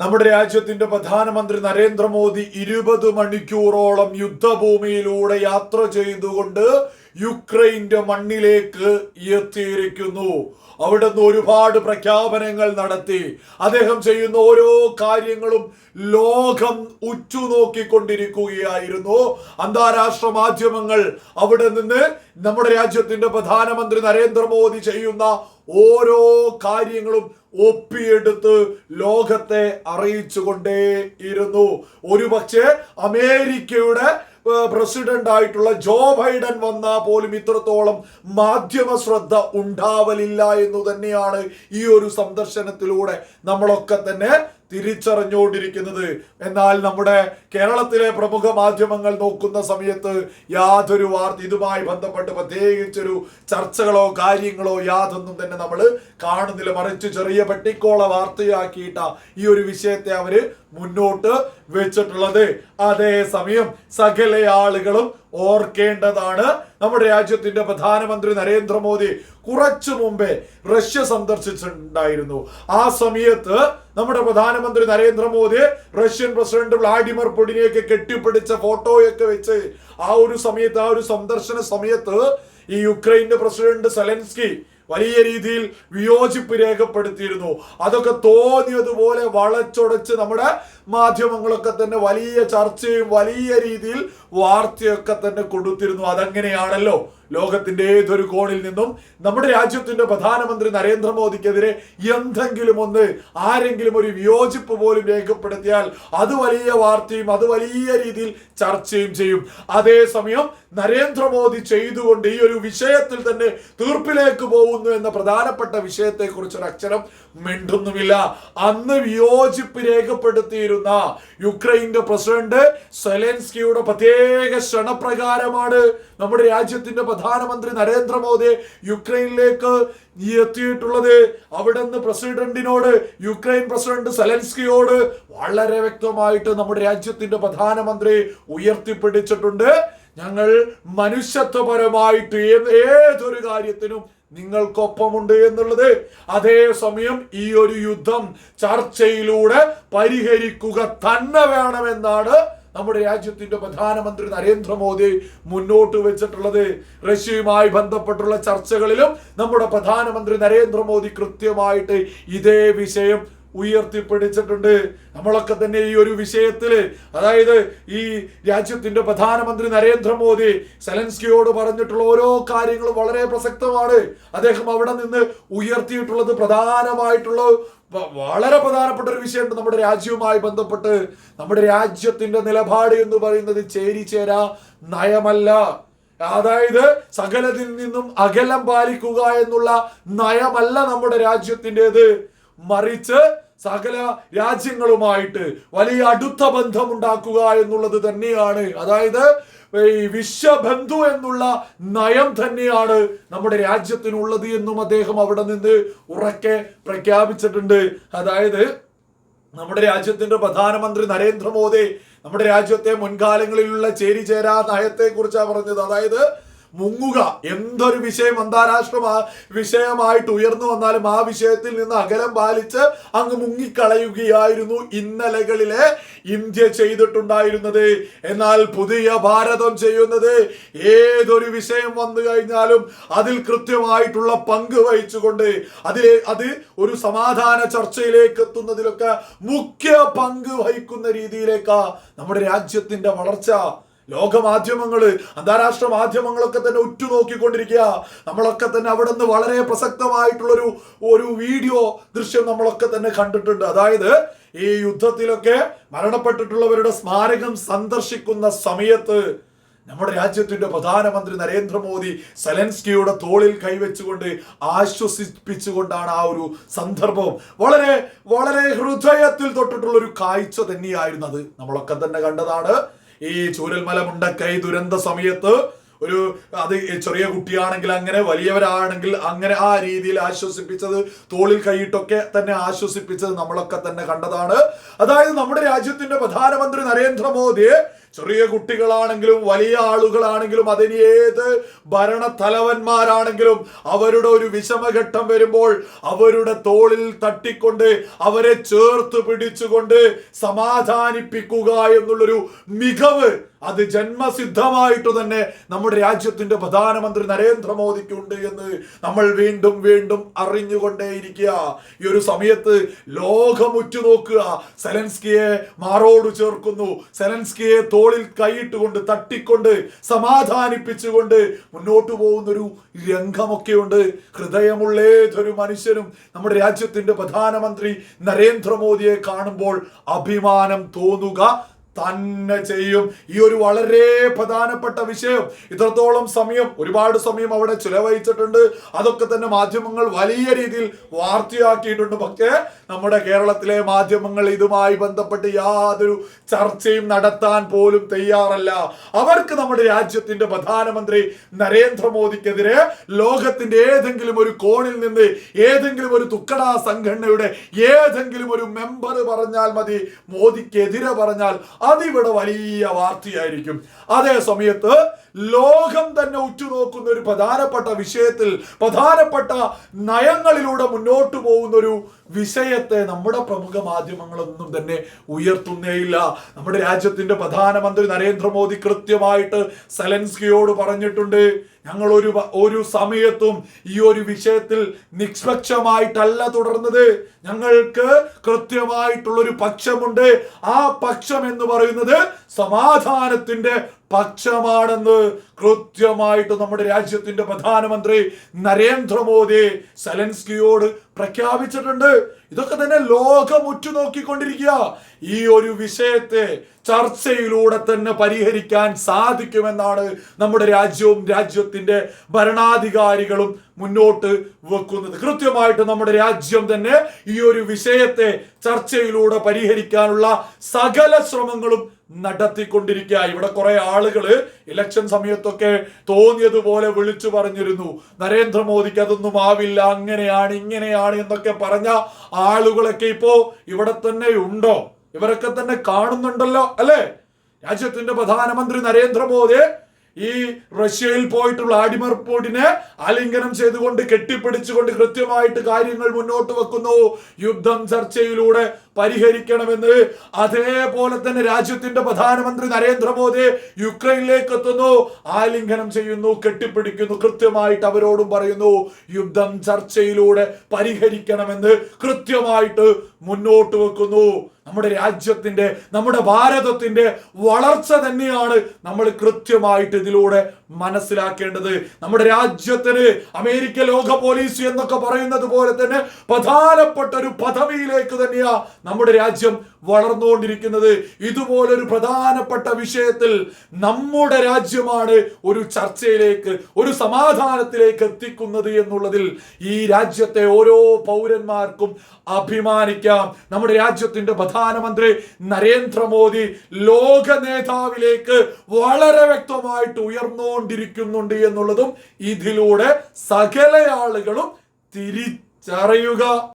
നമ്മുടെ രാജ്യത്തിന്റെ പ്രധാനമന്ത്രി നരേന്ദ്രമോദി ഇരുപത് മണിക്കൂറോളം യുദ്ധഭൂമിയിലൂടെ യാത്ര ചെയ്തുകൊണ്ട് യുക്രൈന്റെ മണ്ണിലേക്ക് എത്തിയിരിക്കുന്നു. അവിടെ നിന്ന് ഒരുപാട് പ്രഖ്യാപനങ്ങൾ നടത്തി. അദ്ദേഹം ചെയ്യുന്ന ഓരോ കാര്യങ്ങളും ലോകം ഉറ്റുനോക്കിക്കൊണ്ടിരിക്കുകയായിരുന്നു. അന്താരാഷ്ട്ര മാധ്യമങ്ങൾ അവിടെ നിന്ന് നമ്മുടെ രാജ്യത്തിന്റെ പ്രധാനമന്ത്രി നരേന്ദ്രമോദി ചെയ്യുന്ന ഓരോ കാര്യങ്ങളും ഒപ്പിയെടുത്ത് ലോകത്തെ അറിയിച്ചുകൊണ്ടേ ഇരുന്നു ഒരുപക്ഷെ അമേരിക്കയുടെ പ്രസിഡന്റ് ആയിട്ടുള്ള ജോ ബൈഡൻ വന്നാൽ പോലും ഇത്രത്തോളം മാധ്യമ ശ്രദ്ധ ഉണ്ടാവലില്ല എന്ന് തന്നെയാണ് ഈ ഒരു സന്ദർശനത്തിലൂടെ നമ്മളൊക്കെ തന്നെ തിരിച്ചറിഞ്ഞുകൊണ്ടിരിക്കുന്നത്. എന്നാൽ നമ്മുടെ കേരളത്തിലെ പ്രമുഖ മാധ്യമങ്ങൾ നോക്കുന്ന സമയത്ത് യാതൊരു വാർത്ത ഇതുമായി ബന്ധപ്പെട്ട് പ്രത്യേകിച്ചൊരു ചർച്ചകളോ കാര്യങ്ങളോ യാതൊന്നും തന്നെ നമ്മൾ കാണുന്നില്ല. മറിച്ച് ചെറിയ പെട്ടിക്കോള വാർത്തയാക്കിയിട്ട ഈ ഒരു വിഷയത്തെ അവർ മുന്നോട്ട് വെച്ചിട്ടുള്ളത്. അതേസമയം സകല ആളുകളും ഓർക്കേണ്ടതാണ്. നമ്മുടെ രാജ്യത്തിന്റെ പ്രധാനമന്ത്രി നരേന്ദ്രമോദി കുറച്ചു മുമ്പേ റഷ്യ സന്ദർശിച്ചിട്ടുണ്ടായിരുന്നു. ആ സമയത്ത് നമ്മുടെ പ്രധാനമന്ത്രി നരേന്ദ്രമോദി റഷ്യൻ പ്രസിഡന്റ് വ്ളാഡിമിർ പുടിനെയൊക്കെ കെട്ടിപ്പിടിച്ച ഫോട്ടോയൊക്കെ വെച്ച് ആ ഒരു സമയത്ത് ആ ഒരു സന്ദർശന സമയത്ത് ഈ യുക്രൈന്റെ പ്രസിഡന്റ് സെലൻസ്കി വലിയ രീതിയിൽ വിയോജിപ്പ് രേഖപ്പെടുത്തിയിരുന്നു. അതൊക്കെ തോന്നിയതുപോലെ വളച്ചൊടച്ച് നമ്മുടെ മാധ്യമങ്ങളൊക്കെ തന്നെ വലിയ ചർച്ചയും വലിയ രീതിയിൽ വാർത്തയൊക്കെ തന്നെ കൊടുത്തിരുന്നു. അതങ്ങനെയാണല്ലോ ലോകത്തിന്റെ ഏതൊരു കോണിൽ നിന്നും നമ്മുടെ രാജ്യത്തിന്റെ പ്രധാനമന്ത്രി നരേന്ദ്രമോദിക്കെതിരെ എന്തെങ്കിലും ഒന്ന് ആരെങ്കിലും ഒരു വിയോജിപ്പ് പോലും രേഖപ്പെടുത്തിയാൽ അത് വലിയ വാർത്തയും അത് വലിയ രീതിയിൽ ചർച്ചയും ചെയ്യും. അതേസമയം നരേന്ദ്രമോദി ചെയ്തുകൊണ്ട് ഈ ഒരു വിഷയത്തിൽ തന്നെ തീർപ്പിലേക്ക് പോകുന്നു എന്ന പ്രധാനപ്പെട്ട വിഷയത്തെ കുറിച്ചൊരു അക്ഷരം മിണ്ടുന്നുമില്ല. അന്ന് വിയോജിപ്പ് രേഖപ്പെടുത്തിയിരുന്ന. യുക്രൈന്റെ പ്രസിഡന്റ് സെലൻസ്കിയുടെ പ്രത്യേക ക്ഷണപ്രകാരമാണ് നമ്മുടെ രാജ്യത്തിന്റെ പ്രധാനമന്ത്രി നരേന്ദ്രമോദി യുക്രൈനിലേക്ക് എത്തിയിട്ടുള്ളത്. അവിടെ നിന്ന് പ്രസിഡന്റിനോട് യുക്രൈൻ പ്രസിഡന്റ് സെലൻസ്കിയോട് വളരെ വ്യക്തമായിട്ട് നമ്മുടെ രാജ്യത്തിന്റെ പ്രധാനമന്ത്രി ഉയർത്തിപ്പിടിച്ചിട്ടുണ്ട്. ഞങ്ങൾ മനുഷ്യത്വപരമായിട്ട് ഏതൊരു കാര്യത്തിനും നിങ്ങൾക്കൊപ്പമുണ്ട് എന്നുള്ളത് അതേസമയം ഈ ഒരു യുദ്ധം ചർച്ചയിലൂടെ പരിഹരിക്കുക തന്നെ വേണമെന്നാണ് നമ്മുടെ രാജ്യത്തിന്റെ പ്രധാനമന്ത്രി നരേന്ദ്രമോദി മുന്നോട്ട് വെച്ചിട്ടുള്ളത്. റഷ്യയുമായി ബന്ധപ്പെട്ടുള്ള ചർച്ചകളിലും നമ്മുടെ പ്രധാനമന്ത്രി നരേന്ദ്രമോദി കൃത്യമായിട്ട് ഇതേ വിഷയം ഉയർത്തിപ്പിടിച്ചിട്ടുണ്ട്. നമ്മളൊക്കെ തന്നെ ഈ ഒരു വിഷയത്തിൽ അതായത് ഈ രാജ്യത്തിന്റെ പ്രധാനമന്ത്രി നരേന്ദ്രമോദി സെലൻസ്കിയോട് പറഞ്ഞിട്ടുള്ള ഓരോ കാര്യങ്ങളും വളരെ പ്രസക്തമാണ്. അദ്ദേഹം അവിടെ നിന്ന് ഉയർത്തിയിട്ടുള്ളത് പ്രധാനമായിട്ടുള്ള വളരെ പ്രധാനപ്പെട്ട ഒരു വിഷയമുണ്ട് നമ്മുടെ രാജ്യവുമായി ബന്ധപ്പെട്ട്. നമ്മുടെ രാജ്യത്തിന്റെ നിലപാട് എന്ന് പറയുന്നത് ചേരി ചേരാ നയമല്ല. അതായത് സകലത്തിൽ നിന്നും അകലം പാലിക്കുക എന്നുള്ള നയമല്ല നമ്മുടെ രാജ്യത്തിന്റെത്. മറിച്ച് സകല രാജ്യങ്ങളുമായിട്ട് വലിയ അടുത്ത ബന്ധമുണ്ടാക്കുക എന്നുള്ളത് തന്നെയാണ്. അതായത് ഈ വിശ്വബന്ധു എന്നുള്ള നയം തന്നെയാണ് നമ്മുടെ രാജ്യത്തിനുള്ളത് എന്നും അദ്ദേഹം അവിടെ നിന്ന് ഉറക്കെ പ്രഖ്യാപിച്ചിട്ടുണ്ട്. അതായത് നമ്മുടെ രാജ്യത്തിന്റെ പ്രധാനമന്ത്രി നരേന്ദ്രമോദി നമ്മുടെ രാജ്യത്തെ മുൻകാലങ്ങളിലുള്ള ചേരിചേരാ നയത്തെ കുറിച്ചാണ് പറഞ്ഞത്. അതായത് മുങ്ങുക. എന്തൊരു വിഷയം അന്താരാഷ്ട്ര വിഷയമായിട്ട് ഉയർന്നു വന്നാലും ആ വിഷയത്തിൽ നിന്ന് അകലം പാലിച്ച് അങ്ങ് മുങ്ങിക്കളയുകയായിരുന്നു ഇന്നലകളിലെ ഇന്ത്യ ചെയ്തിട്ടുണ്ടായിരുന്നത്. എന്നാൽ പുതിയ ഭാരതം ചെയ്യുന്നത് ഏതൊരു വിഷയം വന്നു കഴിഞ്ഞാലും അതിൽ കൃത്യമായിട്ടുള്ള പങ്ക് വഹിച്ചുകൊണ്ട് അതിലെ അത് ഒരു സമാധാന ചർച്ചയിലേക്ക് എത്തുന്നതിലൊക്കെ മുഖ്യ പങ്ക് വഹിക്കുന്ന രീതിയിലേക്കാ നമ്മുടെ രാജ്യത്തിന്റെ വളർച്ച. ലോക മാധ്യമങ്ങൾ അന്താരാഷ്ട്ര മാധ്യമങ്ങളൊക്കെ തന്നെ ഉറ്റുനോക്കിക്കൊണ്ടിരിക്കുക. നമ്മളൊക്കെ തന്നെ അവിടെ നിന്ന് വളരെ പ്രസക്തമായിട്ടുള്ളൊരു ഒരു വീഡിയോ ദൃശ്യം നമ്മളൊക്കെ തന്നെ കണ്ടിട്ടുണ്ട്. അതായത് ഈ യുദ്ധത്തിലൊക്കെ മരണപ്പെട്ടിട്ടുള്ളവരുടെ സ്മാരകം സന്ദർശിക്കുന്ന സമയത്ത് നമ്മുടെ രാജ്യത്തിന്റെ പ്രധാനമന്ത്രി നരേന്ദ്രമോദി സെലൻസ്കിയുടെ തോളിൽ കൈവച്ചുകൊണ്ട് ആശ്വസിപ്പിച്ചുകൊണ്ടാണ് ആ ഒരു സന്ദർഭം. വളരെ വളരെ ഹൃദയത്തിൽ തൊട്ടിട്ടുള്ള ഒരു കാഴ്ച തന്നെയായിരുന്നു അത്. നമ്മളൊക്കെ തന്നെ കണ്ടതാണ്. ഈ ചൂരൽമല മുണ്ടക്കൈ ദുരന്ത സമയത്ത് ഒരു അത് ചെറിയ കുട്ടിയാണെങ്കിൽ അങ്ങനെ വലിയവരാണെങ്കിൽ അങ്ങനെ ആ രീതിയിൽ ആശ്വസിപ്പിച്ചത് തോളിൽ കൈയിട്ടൊക്കെ തന്നെ ആശ്വസിപ്പിച്ചത് നമ്മളൊക്കെ തന്നെ കണ്ടതാണ്. അതായത് നമ്മുടെ രാജ്യത്തിന്റെ പ്രധാനമന്ത്രി നരേന്ദ്രമോദി ചെറിയ കുട്ടികളാണെങ്കിലും വലിയ ആളുകളാണെങ്കിലും അതിന് ഏത് ഭരണത്തലവന്മാരാണെങ്കിലും അവരുടെ ഒരു വിഷമഘട്ടം വരുമ്പോൾ അവരുടെ തോളിൽ തട്ടിക്കൊണ്ട് അവരെ ചേർത്ത് പിടിച്ചുകൊണ്ട് സമാധാനിപ്പിക്കുക എന്നുള്ളൊരു മികവ് അത് ജന്മസിദ്ധമായിട്ട് തന്നെ നമ്മുടെ രാജ്യത്തിന്റെ പ്രധാനമന്ത്രി നരേന്ദ്രമോദിക്കുണ്ട് എന്ന് നമ്മൾ വീണ്ടും വീണ്ടും അറിഞ്ഞുകൊണ്ടേയിരിക്കുക. ഈ ഒരു സമയത്ത് ലോകം ഉറ്റുനോക്കുക. സെലൻസ്കിയെ മാറോട് ചേർക്കുന്നു. സെലൻസ്കിയെ തോളിൽ കൈയിട്ടുകൊണ്ട് തട്ടിക്കൊണ്ട് സമാധാനിപ്പിച്ചുകൊണ്ട് മുന്നോട്ട് പോകുന്നൊരു രംഗമൊക്കെയുണ്ട്. ഹൃദയമുള്ള ഏതൊരു മനുഷ്യനും നമ്മുടെ രാജ്യത്തിന്റെ പ്രധാനമന്ത്രി നരേന്ദ്രമോദിയെ കാണുമ്പോൾ അഭിമാനം തോന്നുക. തന്നെ ചെയ്യും. ഈ ഒരു വളരെ പ്രധാനപ്പെട്ട വിഷയം. ഇത്രത്തോളം സമയം ഒരുപാട് സമയം അവിടെ ചിലവഴിച്ചിട്ടുണ്ട്. അതൊക്കെ തന്നെ മാധ്യമങ്ങൾ വലിയ രീതിയിൽ വാർത്തയാക്കിയിട്ടുണ്ട്. പക്ഷേ നമ്മുടെ കേരളത്തിലെ മാധ്യമങ്ങൾ ഇതുമായി ബന്ധപ്പെട്ട് യാതൊരു ചർച്ചയും നടത്താൻ പോലും തയ്യാറല്ല. അവർക്ക് നമ്മുടെ രാജ്യത്തിന്റെ പ്രധാനമന്ത്രി നരേന്ദ്രമോദിക്കെതിരെ ലോകത്തിന്റെ ഏതെങ്കിലും ഒരു കോണിൽ നിന്ന് ഏതെങ്കിലും ഒരു തുക്കടാ സംഘടനയുടെ ഏതെങ്കിലും ഒരു മെമ്പർ പറഞ്ഞാൽ മതി. മോദിക്കെതിരെ പറഞ്ഞാൽ അതിവിടെ വലിയ വാർത്തയായിരിക്കും. അതേ സമയത്ത് ലോകം തന്നെ ഉറ്റുനോക്കുന്ന ഒരു പ്രധാനപ്പെട്ട വിഷയത്തിൽ പ്രധാനപ്പെട്ട നയങ്ങളിലൂടെ മുന്നോട്ട് പോകുന്ന ഒരു വിഷയത്തെ നമ്മുടെ പ്രമുഖ മാധ്യമങ്ങളൊന്നും തന്നെ ഉയർത്തുന്നേയില്ല നമ്മുടെ രാജ്യത്തിന്റെ പ്രധാനമന്ത്രി നരേന്ദ്രമോദി കൃത്യമായിട്ട് സെലൻസ്കിയോട് പറഞ്ഞിട്ടുണ്ട്. ഞങ്ങൾ ഒരു ഒരു സമയത്തും ഈ ഒരു വിഷയത്തിൽ നിഷ്പക്ഷമായിട്ടല്ല തുടർന്നത്. ഞങ്ങൾക്ക് കൃത്യമായിട്ടുള്ളൊരു പക്ഷമുണ്ട്. ആ പക്ഷം എന്ന് പറയുന്നത് സമാധാനത്തിന്റെ പക്ഷമാണെന്ന് കൃത്യമായിട്ട് നമ്മുടെ രാജ്യത്തിന്റെ പ്രധാനമന്ത്രി നരേന്ദ്രമോദി സെലൻസ്കിയോട് പ്രഖ്യാപിച്ചിട്ടുണ്ട്. ഇതൊക്കെ തന്നെ ലോകം ഉറ്റുനോക്കിക്കൊണ്ടിരിക്കുക. ഈ ഒരു വിഷയത്തെ ചർച്ചയിലൂടെ തന്നെ പരിഹരിക്കാൻ സാധിക്കുമെന്നാണ് നമ്മുടെ രാജ്യവും രാജ്യത്തിന്റെ ഭരണാധികാരികളും മുന്നോട്ട് വെക്കുന്നത്. കൃത്യമായിട്ട് നമ്മുടെ രാജ്യം തന്നെ ഈ ഒരു വിഷയത്തെ ചർച്ചയിലൂടെ പരിഹരിക്കാനുള്ള സകല ശ്രമങ്ങളും നടത്തിക്കൊണ്ടിരിക്കുക. ഇവിടെ കുറെ ആളുകൾ ഇലക്ഷൻ സമയത്തൊക്കെ തോന്നിയതുപോലെ വിളിച്ചു പറഞ്ഞിരുന്നു. നരേന്ദ്രമോദിക്ക് അതൊന്നും ആവില്ല അങ്ങനെയാണ് ഇങ്ങനെയാണ് എന്നൊക്കെ പറഞ്ഞ ആളുകളൊക്കെ ഇപ്പോ ഇവിടെ തന്നെ ഉണ്ടോ? ഇവരൊക്കെ തന്നെ കാണുന്നുണ്ടല്ലോ അല്ലേ? രാജ്യത്തിന്റെ പ്രധാനമന്ത്രി നരേന്ദ്രമോദി ഈ റഷ്യയിൽ പോയിട്ടുള്ള വ്ളാഡിമിർ പുടിനെ ആലിംഗനം ചെയ്തുകൊണ്ട് കെട്ടിപ്പിടിച്ചുകൊണ്ട് കൃത്യമായിട്ട് കാര്യങ്ങൾ മുന്നോട്ട് വെക്കുന്നു. യുദ്ധം ചർച്ചയിലൂടെ പരിഹരിക്കണമെന്ന് അതേപോലെ തന്നെ രാജ്യത്തിന്റെ പ്രധാനമന്ത്രി നരേന്ദ്രമോദി യുക്രൈനിലേക്ക് എത്തുന്നു. ആലിംഗനം ചെയ്യുന്നു കെട്ടിപ്പിടിക്കുന്നു കൃത്യമായിട്ട് അവരോടും പറയുന്നു. യുദ്ധം ചർച്ചയിലൂടെ പരിഹരിക്കണമെന്ന് കൃത്യമായിട്ട് മുന്നോട്ട് വെക്കുന്നു. നമ്മുടെ രാജ്യത്തിന്റെ നമ്മുടെ ഭാരതത്തിന്റെ വളർച്ച തന്നെയാണ് നമ്മൾ കൃത്യമായിട്ട് ഇതിലൂടെ മനസ്സിലാക്കേണ്ടത്. നമ്മുടെ രാജ്യത്തിന് അമേരിക്ക ലോക പോലീസ് എന്നൊക്കെ പറയുന്നത് പോലെ തന്നെ പ്രധാനപ്പെട്ട ഒരു പദവിയിലേക്ക് തന്നെയാ നമ്മുടെ രാജ്യം വളർന്നുകൊണ്ടിരിക്കുന്നത്. ഇതുപോലൊരു പ്രധാനപ്പെട്ട വിഷയത്തിൽ നമ്മുടെ രാജ്യമാണ് ഒരു ചർച്ചയിലേക്ക് ഒരു സമാധാനത്തിലേക്ക് എത്തിക്കുന്നത് എന്നുള്ളതിൽ ഈ രാജ്യത്തെ ഓരോ പൗരന്മാർക്കും അഭിമാനിക്കാം. നമ്മുടെ രാജ്യത്തിന്റെ പ്രധാനമന്ത്രി നരേന്ദ്രമോദി ലോക നേതാവിലേക്ക് വളരെ വ്യക്തമായിട്ട് ഉയർന്നുകൊണ്ടിരിക്കുന്നുണ്ട് എന്നുള്ളതും ഇതിലൂടെ സകല ആളുകളും തിരിച്ചറിയുക.